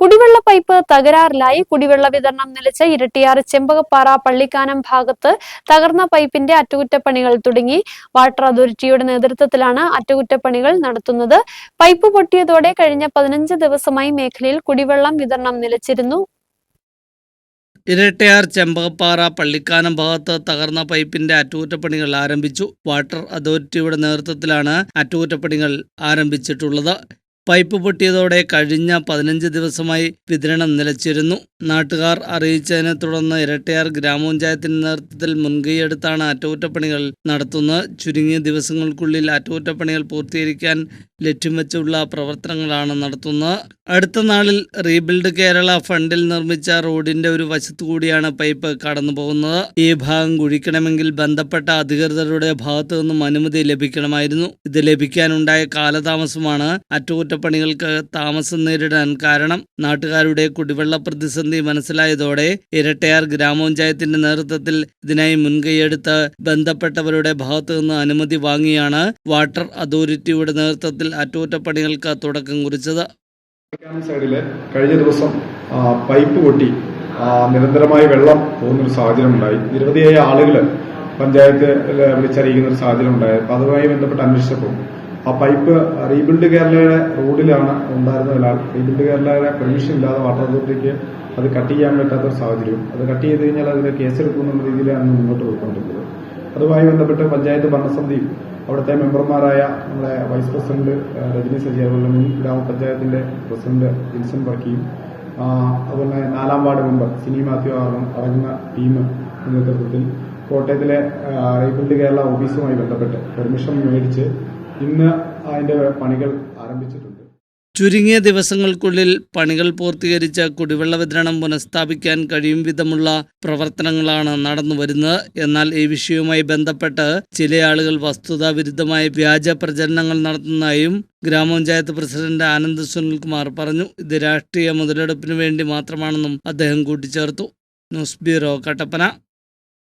കുടിവെള്ള പൈപ്പ് തകരാറിലായി. കുടിവെള്ള വിതരണം നിലച്ച ഇരട്ടിയാർ ചെമ്പകപ്പാറ പള്ളിക്കാനം ഭാഗത്ത് തകർന്ന പൈപ്പിന്റെ അറ്റകുറ്റപ്പണികൾ തുടങ്ങി. വാട്ടർ അതോറിറ്റിയുടെ നേതൃത്വത്തിലാണ് അറ്റകുറ്റപ്പണികൾ നടത്തുന്നത്. പൈപ്പ് പൊട്ടിയതോടെ കഴിഞ്ഞ പതിനഞ്ച് ദിവസമായി മേഖലയിൽ കുടിവെള്ളം വിതരണം നിലച്ചിരുന്നു. ഇരട്ടയാർ ചെമ്പകപ്പാറ പള്ളിക്കാനം ഭാഗത്ത് തകർന്ന പൈപ്പിന്റെ അറ്റകുറ്റപ്പണികൾ ആരംഭിച്ചു. വാട്ടർ അതോറിറ്റിയുടെ നേതൃത്വത്തിലാണ് അറ്റകുറ്റപ്പണികൾ ആരംഭിച്ചിട്ടുള്ളത്. പൈപ്പ് പൊട്ടിയതോടെ കഴിഞ്ഞ പതിനഞ്ച് ദിവസമായി വിതരണം നിലച്ചിരുന്നു. നാട്ടുകാർ അറിയിച്ചതിനെ തുടർന്ന് ഇരട്ടയാർ ഗ്രാമപഞ്ചായത്തിന്റെ നേതൃത്വത്തിൽ മുൻകൈയെടുത്താണ് അറ്റകുറ്റപ്പണികൾ നടത്തുന്നത്. ചുരുങ്ങിയ ദിവസങ്ങൾക്കുള്ളിൽ അറ്റകുറ്റപ്പണികൾ പൂർത്തീകരിക്കാൻ ലക്ഷ്യം വെച്ചുള്ള പ്രവർത്തനങ്ങളാണ് നടത്തുന്നത്. അടുത്ത നാളിൽ റീബിൽഡ് കേരള ഫണ്ടിൽ നിർമ്മിച്ച റോഡിന്റെ ഒരു വശത്തു കൂടിയാണ് പൈപ്പ് കടന്നു പോകുന്നത്. ഈ ഭാഗം കുഴിക്കണമെങ്കിൽ ബന്ധപ്പെട്ട അധികൃതരുടെ ഭാഗത്തു നിന്നും അനുമതി ലഭിക്കണമായിരുന്നു. ഇത് ലഭിക്കാനുണ്ടായ കാലതാമസമാണ് അറ്റകുറ്റപ്പണികൾക്ക് താമസം നേരിടാൻ കാരണം. നാട്ടുകാരുടെ കുടിവെള്ള പ്രതിസന്ധി മനസ്സിലായതോടെ ഇരട്ടയാർ ഗ്രാമപഞ്ചായത്തിന്റെ നേതൃത്വത്തിൽ ഇതിനായി മുൻകൈയെടുത്ത് ബന്ധപ്പെട്ടവരുടെ ഭാഗത്തു നിന്ന് അനുമതി വാങ്ങിയാണ് വാട്ടർ അതോറിറ്റിയുടെ നേതൃത്വത്തിൽ അറ്റകുറ്റപ്പണികൾക്ക് തുടക്കം കുറിച്ചത്. സൈഡിൽ കഴിഞ്ഞ ദിവസം പൈപ്പ് പൊട്ടി നിരന്തരമായി വെള്ളം പോകുന്നൊരു സാഹചര്യം ഉണ്ടായി നിരവധിയായ ആളുകൾ പഞ്ചായത്ത് വിളിച്ചറിയിക്കുന്ന ഒരു സാഹചര്യം ഉണ്ടായി അപ്പൊ അതുമായി ബന്ധപ്പെട്ട് അന്വേഷിച്ചപ്പോൾ ആ പൈപ്പ് റീബിൽഡ് കേരളയുടെ റോഡിലാണ് ഉണ്ടായിരുന്നതിനാൽ റീബിൽഡ് കേരളയുടെ പെർമിഷൻ ഇല്ലാതെ വാട്ടർ അതോറിറ്റിക്ക് അത് കട്ട് ചെയ്യാൻ പറ്റാത്ത ഒരു സാഹചര്യം അത് കട്ട് ചെയ്ത് കഴിഞ്ഞാൽ അതിന് കേസെടുക്കുന്ന രീതിയിലാണ് മുന്നോട്ട് പോയിക്കൊണ്ടിരുന്നത്. അതുമായി ബന്ധപ്പെട്ട് പഞ്ചായത്ത് ഭരണസമിതിയിൽ അവിടുത്തെ മെമ്പർമാരായ നമ്മുടെ വൈസ് പ്രസിഡന്റ് രജനി സജി അതുപോലെ മുൻ ഗ്രാമപഞ്ചായത്തിന്റെ പ്രസിഡന്റ് വിൻസൻ വർക്കിയും അതുപോലെ നാലാം വാർഡ് മെമ്പർ സിനി മാത്യു ആറും അടങ്ങുന്ന ടീം നേതൃത്വത്തിൽ കോട്ടയത്തിലെ റീബിൽഡ് കേരള ഓഫീസുമായി ബന്ധപ്പെട്ട് പെർമിഷൻ മേടിച്ച് ഇന്ന് അതിന്റെ പണികൾ ആരംഭിച്ചിട്ടുണ്ട്. ചുരുങ്ങിയ ദിവസങ്ങൾക്കുള്ളിൽ പണികൾ പൂർത്തീകരിച്ച് കുടിവെള്ള വിതരണം പുനഃസ്ഥാപിക്കാൻ കഴിയും വിധമുള്ള പ്രവർത്തനങ്ങളാണ് നടന്നുവരുന്നത് എന്നാൽ ഈ വിഷയവുമായി ബന്ധപ്പെട്ട് ചില ആളുകൾ വസ്തുതാ വിരുദ്ധമായ വ്യാജ പ്രചരണങ്ങൾ നടത്തുന്നതായും ഗ്രാമപഞ്ചായത്ത് പ്രസിഡന്റ് ആനന്ദ് സുനിൽകുമാർ പറഞ്ഞു. ഇത് രാഷ്ട്രീയ മുതലെടുപ്പിന് വേണ്ടി മാത്രമാണെന്നും അദ്ദേഹം കൂട്ടിച്ചേർത്തു. News bureau Kattappana.